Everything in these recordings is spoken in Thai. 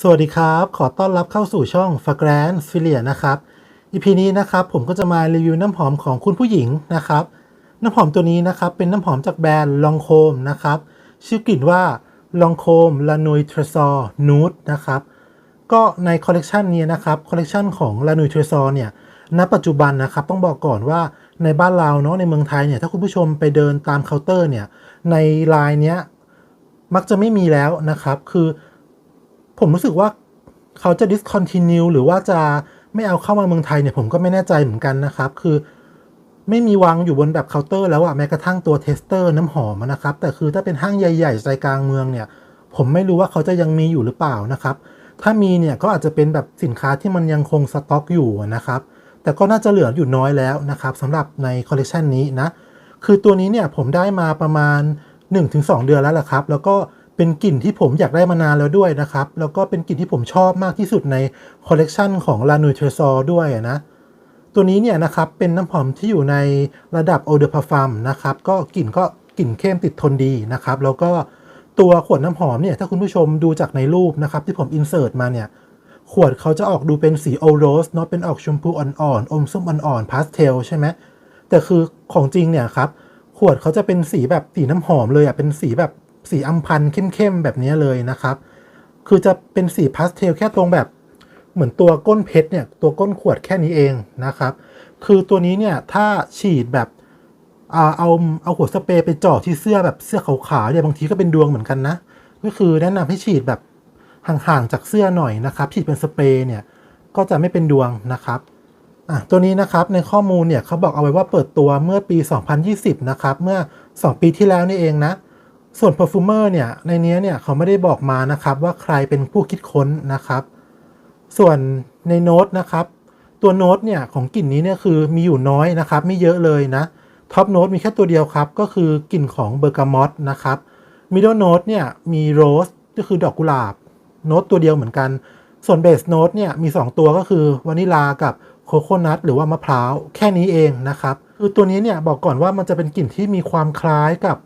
สวัสดีครับ ขอต้อนรับเข้าสู่ช่อง f a g r a n f i l i a นะครับ EP นี้นะครับผมก็จะมารีวิวน้ำหอมของคุณผู้หญิงนะครับ น้ำหอมตัวนี้นะครับเป็นน้ำหอมจากแบรนด์ลองโคมนะครับ ชื่อกลิ่นว่าลองโคมลานุยเทรซอร์นูดนะครับ ก็ในคอลเลกชันนี้นะครับคอลเลกชันของลานุยเทรซอร์เนี่ยณปัจจุบันนะครับต้องบอกก่อนว่าในบ้านเราเนาะในเมืองไทยเนี่ยถ้าคุณผู้ชมไปเดินตามเคาน์เตอร์เนี่ยในไลน์เนี้ยมักจะไม่มีแล้วนะครับ คือ ผมรู้สึกว่าเขาจะ discontinue หรือว่าจะไม่เอาเข้ามาเมืองไทยเนี่ยผมก็ไม่แน่ใจเหมือนกันนะครับ คือไม่มีวางอยู่บนแบบเคาน์เตอร์แล้วอะแม้กระทั่งตัวเทสเตอร์น้ำหอมนะครับ แต่คือถ้าเป็นห้างใหญ่ๆใจกลางเมืองเนี่ย ผมไม่รู้ว่าเขาจะยังมีอยู่หรือเปล่านะครับ ถ้ามีเนี่ยก็อาจจะเป็นแบบสินค้าที่มันยังคงสต็อกอยู่นะครับ แต่ก็น่าจะเหลืออยู่น้อยแล้วนะครับสำหรับในคอลเลกชันนี้นะ คือตัวนี้เนี่ยผมได้มาประมาณ 1-2 เดือนแล้วล่ะครับ แล้วก็ เป็นกลิ่นที่ผมอยากได้มานานแล้วด้วยนะครับ แล้วก็เป็นกลิ่นที่ผมชอบมากที่สุดในคอลเลกชันของ La n u i t r e s o r ด้วยนะ ตัวนี้เนี่ยนะครับเป็นน้ำหอมที่อยู่ในระดับ Eau de Parfum นะครับ ก็กลิ่นก็กลิ่นเข้มติดทนดีนะครับ แล้วก็ตัวขวดน้ำหอมเนี่ยถ้าคุณผู้ชมดูจากในรูปนะครับ ที่ผมอินเสิร์ตมาเนี่ยขวดเขาจะออกดูเป็นสีโอโรสเนาะเป็นออกชมพูอ่อนๆอมส้มอ่อนๆพาสเทลใช่ไหมแต่คือของจริงเนี่ยครับขวดเขาจะเป็นสีแบบสีน้ำหอมเลยอะเป็นสีแบบ สีอัมพันเข้มๆแบบนี้เลยนะครับ คือจะเป็นสีพาสเทลแค่ตรงแบบเหมือนตัวก้นเพชรเนี่ยตัวก้นขวดแค่นี้เองนะครับ คือตัวนี้เนี่ยถ้าฉีดแบบเอาเอาเอาหัวสเปรย์ไปเจาะที่เสื้อแบบเสื้อขาวๆเนี่ยบางทีก็เป็นดวงเหมือนกันนะ ก็คือแนะนำให้ฉีดแบบห่างๆจากเสื้อหน่อยนะครับ ฉีดเป็นสเปรย์เนี่ยก็จะไม่เป็นดวงนะครับอะตัวนี้นะครับในข้อมูลเนี่ยเขาบอกเอาไว้ว่าเปิดตัวเมื่อปี 2020 นะครับ เมื่อ 2 ปีที่แล้วนี่เองนะ ส่วน perfumer เนี่ยในนี้เนี่ยเขาไม่ได้บอกมานะครับว่าใครเป็นผู้คิดค้นนะครับ ส่วนในโน้ตนะครับตัวโน้ตเนี่ยของกลิ่นนี้เนี่ยคือมีอยู่น้อยนะครับไม่เยอะเลยนะท็อปโน้ตมีแค่ตัวเดียวครับ ก็คือกลิ่นของเบอร์กามอตนะครับมิดเดิลโน้ตเนี่ยมีโรสก็คือดอกกุหลาบโน้ตตัวเดียวเหมือนกัน ส่วนเบสโน้ตเนี่ยมี 2 ตัวก็คือวานิลากับโคโคนัทหรือว่ามะพร้าวแค่นี้เองนะครับคือตัวนี้เนี่ยบอกก่อนว่ามันจะเป็นกลิ่นที่มีความคล้ายกับ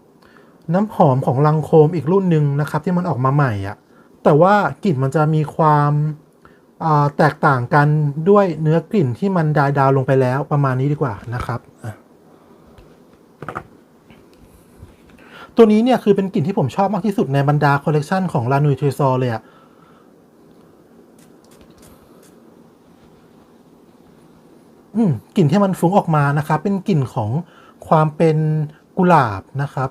น้ำหอมของลังโคมอีกรุ่นหนึ่งนะครับ ที่มันออกมาใหม่อะแต่ว่ากลิ่นมันจะมีความาแตกต่างกันด้วยเนื้อกลิ่นที่มันดายดาวลงไปแล้วประมาณนี้ดีกว่านะครับตัวนี้เนี่ยคือเป็นกลิ่นที่ผมชอบมากที่สุดในบรรดาคอลเลกชันของ La Nuit Tresor เลยอะอืมกลิ่นที่มันฟุ้งออกมานะครับ เป็นกลิ่นของความเป็นกุหลาบนะครับ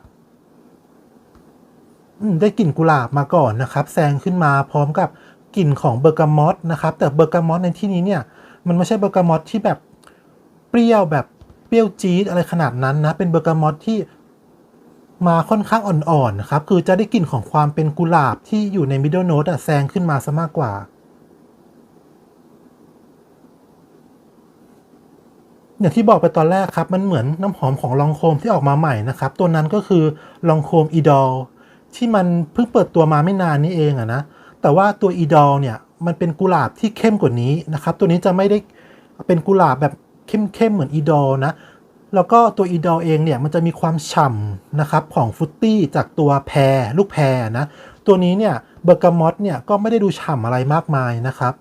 ได้กลิ่นกุหลาบมาก่อนนะครับ แซงขึ้นมาพร้อมกับกลิ่นของเบอร์กามอตนะครับ แต่เบอร์กามอตในที่นี้เนี่ย มันไม่ใช่เบอร์กามอตที่แบบเปรี้ยวแบบเปรี้ยวจี๊ดอะไรขนาดนั้นนะ เป็นเบอร์กามอตที่มาค่อนข้างอ่อนๆนะครับ คือจะได้กลิ่นของความเป็นกุหลาบที่อยู่ในมิดเดิลโน e อะแซงขึ้นมาซะมากกว่า อย่างที่บอกไปตอนแรกครับ มันเหมือนน้ำหอมของลองโคมที่ออกมาใหม่นะครับ ตัวนั้นก็คือลองโคมอีดอล ที่มันเพิ่งเปิดตัวมาไม่นานนี้เองอะนะ แต่ว่าตัวอีดอลเนี่ยมันเป็นกุหลาบที่เข้มกว่านี้นะครับ ตัวนี้จะไม่ได้เป็นกุหลาบแบบเข้มๆเหมือนอีดอลนะ แล้วก็ตัวอีดอลเองเนี่ยมันจะมีความฉ่ำนะครับของฟุตตี้จากตัวแพรลูกแพรนะ ตัวนี้เนี่ยเบอร์กามอตเนี่ยก็ไม่ได้ดูฉ่ำอะไรมากมายนะครับ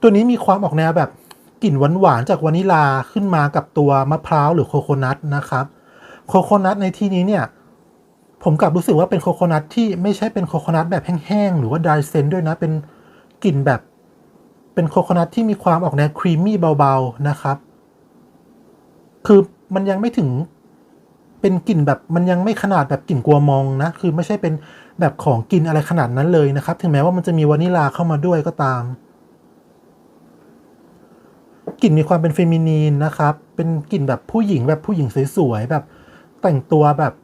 ตัวนี้มีความออกแนวแบบ กลิ่นหวานๆจากวานิลาขึ้นมากับตัวมะพร้าวหรือโคโคนัทนะครับโคโคนัทในที่นี้เนี่ยผมกลับรู้สึกว่าเป็นโคโคนัทที่ไม่ใช่เป็นโคโคนัทแบบแห้งๆหรือว่าดรายเซนด้วยนะเป็นกลิ่นแบบเป็นโคโคนัทที่มีความออกแนวครีมมี่เบาๆนะครับ คือมันยังไม่ถึงเป็นกลิ่นแบบมันยังไม่ขนาดแบบกลิ่นกัวมองนะ คือไม่ใช่เป็นแบบของกินอะไรขนาดนั้นเลยนะครับ ถึงแม้ว่ามันจะมีวานิลาเข้ามาด้วยก็ตาม กลิ่นมีความเป็นเฟมินีนนะครับ เป็นกลิ่นแบบผู้หญิงแบบผู้หญิงสวยๆแบบแต่งตัวแบบ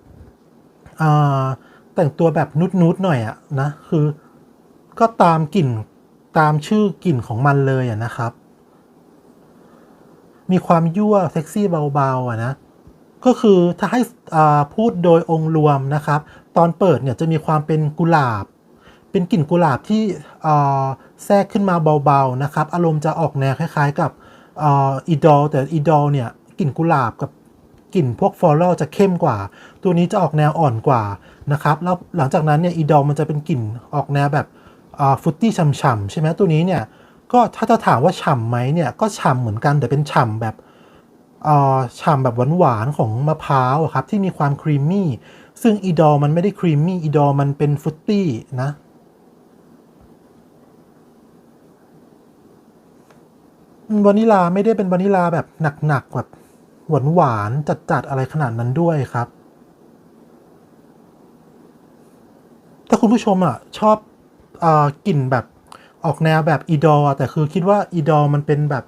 แต่งตัวแบบนุดๆหน่อยอะนะคือก็ตามกลิ่นตามชื่อกลิ่นของมันเลยอะนะครับ มีความยั่วเซ็กซี่เบาๆอะนะก็คือถ้าให้พูดโดยองค์รวมนะครับ ตอนเปิดเนี่ยจะมีความเป็นกุหลาบ เป็นกลิ่นกุหลาบที่แทรกขึ้นมาเบาๆนะครับ อารมณ์จะออกแนวคล้าย ๆ กับ อีดอลแต่อีดอลเนี่ยกลิ่นกุหลาบกับกลิ่นพวกฟลอรัลจะเข้มกว่า ตัวนี้จะออกแนวอ่อนกว่านะครับแล้วหลังจากนั้นเนี่ยอีดอลมันจะเป็นกลิ่นออกแนวแบบฟุตตี้ฉ่ำๆใช่ไหมตัวนี้เนี่ยก็ถ้าจะถามว่าฉ่ำไหมเนี่ยก็ฉ่ำเหมือนกันแต่เป็นฉ่ำแบบอ่าฉ่ำแบบหวานๆของมะพร้าวครับที่มีความครีมมี่ซึ่งอีดอลมันไม่ได้ครีมมี่อีดอลมันเป็นฟุตตี้นะ วานิลาไม่ได้เป็นวานิลาแบบหนักๆแบบหวานหวานๆจัดๆอะไรขนาดนั้นด้วยครับ ถ้าคุณผู้ชมอะชอบอกลิ่นแบบออกแนวแบบอีดอแต่คือคิดว่าอีดอมันเป็นแบบ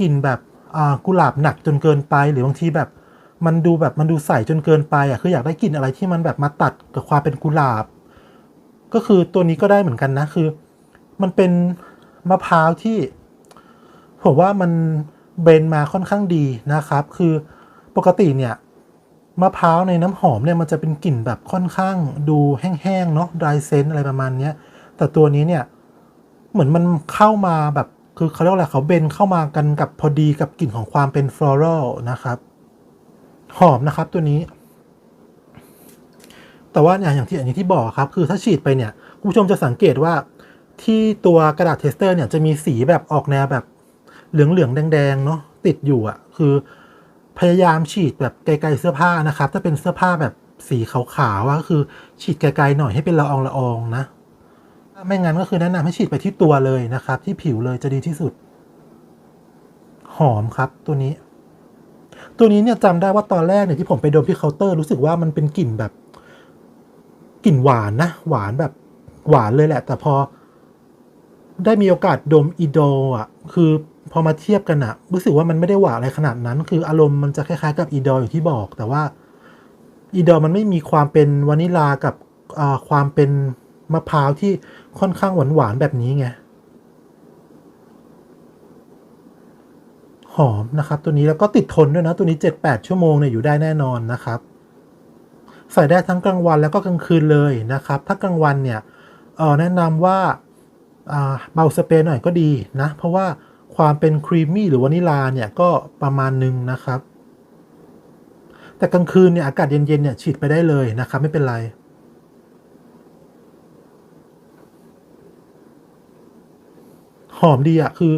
กลิ่นแบบกุหลาบหนักจนเกินไป หรือบางทีแบบมันดูแบบมันดูใสจนเกินไปอะคืออยากได้กลิ่นอะไรที่มันแบบมาตัดกับความเป็นกุหลาบ ก็คือตัวนี้ก็ได้เหมือนกันนะคือ มันเป็นมะพร้าวที่ ผมว่ามันเบนมาค่อนข้างดีนะครับ คือปกติเนี่ยมะพร้าวในน้ำหอมเนี่ยมันจะเป็นกลิ่นแบบค่อนข้างดูแห้งๆเนาะ dry scent อะไรประมาณเนี้ยแต่ตัวนี้เนี่ยเหมือนมันเข้ามาแบบคือเขาเรียกอะไรเขาเบนเข้ามากันกับพอดีกับกลิ่นของความเป็น floral นะครับ หอมนะครับตัวนี้ แต่ว่าเนี่ยอย่างที่อย่างที่บอกครับ คือถ้าฉีดไปเนี่ยคุณผู้ชมจะสังเกตว่าที่ตัวกระดาษเทสเตอร์เนี่ยจะมีสีแบบออกแนวแบบ เหลืองเหลืองๆแดงๆเนาะติดอยู่อะ่ะ คือพยายามฉีดแบบไกลๆเสื้อผ้านะครับ ถ้าเป็นเสื้อผ้าแบบสีขาวๆก็คือฉีดไกลๆหน่อยให้เป็นละอองละอองนะถ้าไม่งั้นก็คือแนะนำให้ฉีดไปที่ตัวเลยนะครับ ที่ผิวเลยจะดีที่สุด หอมครับตัวนี้ ตัวนี้เนี่ยจำได้ว่าตอนแรกเนี่ยที่ผมไปดมที่เคาน์เตอร์รู้สึกว่ามันเป็นกลิ่นแบบกลิ่นหวานนะ หวานแบบหวานเลยแหละ แต่พอได้มีโอกาสดมอีโดอะ คือ พอมาเทียบกันอะรู้สึกว่ามันไม่ได้หวานอะไรขนาดนั้น คืออารมณ์มันจะคล้ายๆกับอีดอย่างที่บอก แต่ว่าอีโดมันไม่มีความเป็นวานิลากับความเป็นมะพร้าวที่ค่อนข้างหวานๆแบบนี้ไงหอมนะครับ ตัวนี้แล้วก็ติดทนด้วยนะ ตัวนี้ 7-8 ชั่วโมงเนี่ยอยู่ได้แน่นอนนะครับ ใส่ได้ทั้งกลางวันแล้วก็กลางคืนเลยนะครับ ถ้ากลางวันเนี่ยเออแนะนำว่าเบาสเปรย์หน่อยก็ดีนะ เพราะว่า ความเป็นครีมมี่หรือวานิลาเนี่ยก็ประมาณหนึ่งนะครับ แต่กลางคืนเนี่ยอากาศเย็นๆเนี่ยฉีดไปได้เลยนะครับไม่เป็นไรหอมดีอะคือ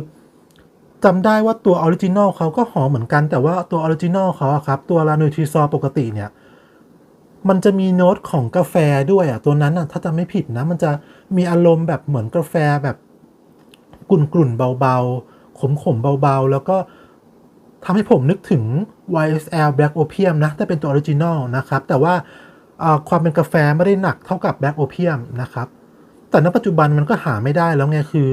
จำได้ว่าตัวออริจินอลเขาก็หอมเหมือนกัน แต่ว่าตัวออริจินอลเขาอะครับ ตัวลานูทริซอปกติเนี่ย มันจะมีโน้ตของกาแฟด้วยอะตัวนั้นอะถ้าจำไม่ผิดนะ มันจะมีอารมณ์แบบเหมือนกาแฟแบบกลุ่นๆเบาๆ ขมๆเบาๆ แล้วก็ทำให้ผมนึกถึง YSL Black Opium นะถ้าเป็นตัวออริจินอลนะครับ แต่ว่าความเป็นกาแฟไม่ได้หนักเท่ากับ Black Opium นะครับ แต่ณปัจจุบันมันก็หาไม่ได้แล้วไงคือ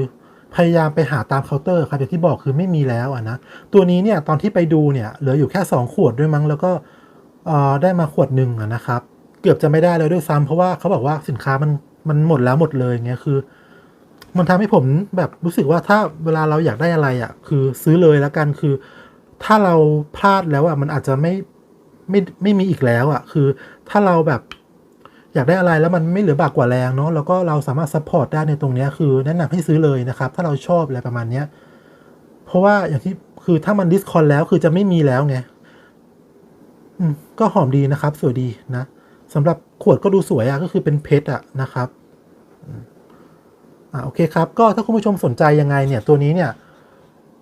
พยายามไปหาตามเคาน์เตอร์ครับอย่างที่บอกคือไม่มีแล้วนะ ตัวนี้เนี่ยตอนที่ไปดูเนี่ยเหลืออยู่แค่ 2 ขวดด้วยมั้ง แล้วก็ได้มาขวดหนึ่งนะครับ เกือบจะไม่ได้เลยด้วยซ้ำเพราะว่าเขาบอกว่าสินค้ามันมันหมดแล้วหมดเลยเงี้ยคือ มันทำให้ผมแบบรู้สึกว่าถ้าเวลาเราอยากได้อะไรอะ่ะ คือซื้อเลยแล้วกันคือ ถ้าเราพลาดแล้วอะ่ะมันอาจจะไม่ไม่ไม่มีอีกแล้วอะ่ะ คือถ้าเราแบบอยากได้อะไรแล้วมันไม่เหลือบากกว่าแรงเนาะแล้วก็เราสามารถซัพพอร์ตได้ในตรงนี้คือแนะนำให้ซื้อเลยนะครับ ถ้าเราชอบอะไรประมาณเนี้ยเพราะว่าอย่างที่คือถ้ามันดิสคอนแล้วคือจะไม่มีแล้วไงอืมก็หอมดีนะครับ สวยดีนะสำหรับขวดก็ดูสวยอะก็คือเป็นเพชรอะนะครับ อ่าโอเคครับ ก็ถ้าคุณผู้ชมสนใจยังไงเนี่ยตัวนี้เนี่ย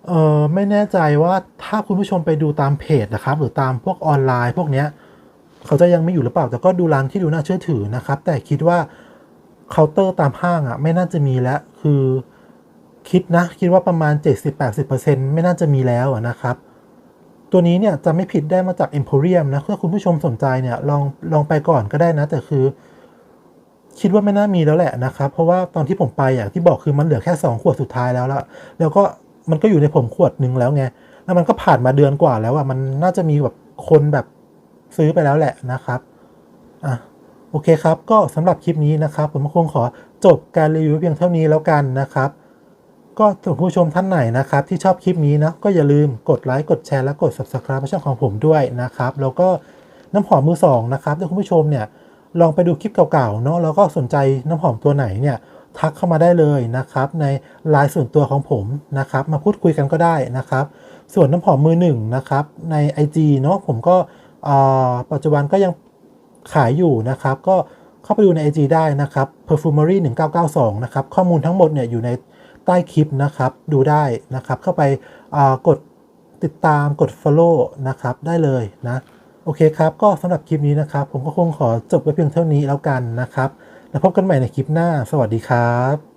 เออไม่แน่ใจว่าถ้าคุณผู้ชมไปดูตามเพจนะครับ หรือตามพวกออนไลน์ พวกเนี้ยเขาจะยังไม่อยู่หรือเปล่า แต่ก็ดูร้านที่ดูน่าเชื่อถือนะครับ แต่คิดว่าเคาน์เตอร์ตามห้างอะไม่น่าจะมีแล้วคือคิดนะ คิดว่าประมาณ 70-80%ไม่น่าจะมีแล้วอะนะครับ ตัวนี้เนี่ยจะไม่ผิดได้มาจาก Emporium นะถ้าคุณผู้ชมสนใจเนี่ยลองลองไปก่อนก็ได้นะ แต่คือ คิดว่าไม่น่ามีแล้วแหละนะครับ เพราะว่าตอนที่ผมไปอย่างที่บอกคือมันเหลือแค่ 2 ขวดสุดท้ายแล้วละแล้วก็มันก็อยู่ในผมขวดหนึ่งแล้วไงแล้วมันก็ผ่านมาเดือนกว่าแล้วอะมันน่าจะมีแบบคนแบบซื้อไปแล้วแหละนะครับอะโอเคครับ ก็สำหรับคลิปนี้นะครับ ผมคงขอจบการรีวิวเพียงเท่านี้แล้วกันนะครับ ก็ถึงผู้ชมท่านไหนนะครับ ที่ชอบคลิปนี้นะก็อย่าลืมกดไลค์กดแชร์และกด subscribe ช่องของผมด้วยนะครับ แล้วก็น้ำหอมมือสองนะครับถ้าคุณผู้ชมเนี่ย ลองไปดูคลิปเก่าๆเนาะแล้วก็สนใจน้ำหอมตัวไหนเนี่ยทักเข้ามาได้เลยนะครับ ในไลน์ส่วนตัวของผมนะครับ มาพูดคุยกันก็ได้นะครับ ส่วนน้ำหอมมือหนึ่งนะครับใน IG เนาะผมก็ปัจจุบันก็ยังขายอยู่นะครับ ก็เข้าไปดูใน IG ได้นะครับ perfumery 1992นะครับข้อมูลทั้งหมดเนี่ยอยู่ในใต้คลิปนะครับดูได้นะครับ เข้าไปกดติดตามกด follow นะครับได้เลยนะ อเคครับ ก็สำหรับคลิปนี้นะครับ ผมก็คงขอจบไว้เพียงเท่านี้แล้วกันนะครับ แล้วพบกันใหม่ในคลิปหน้า สวัสดีครับ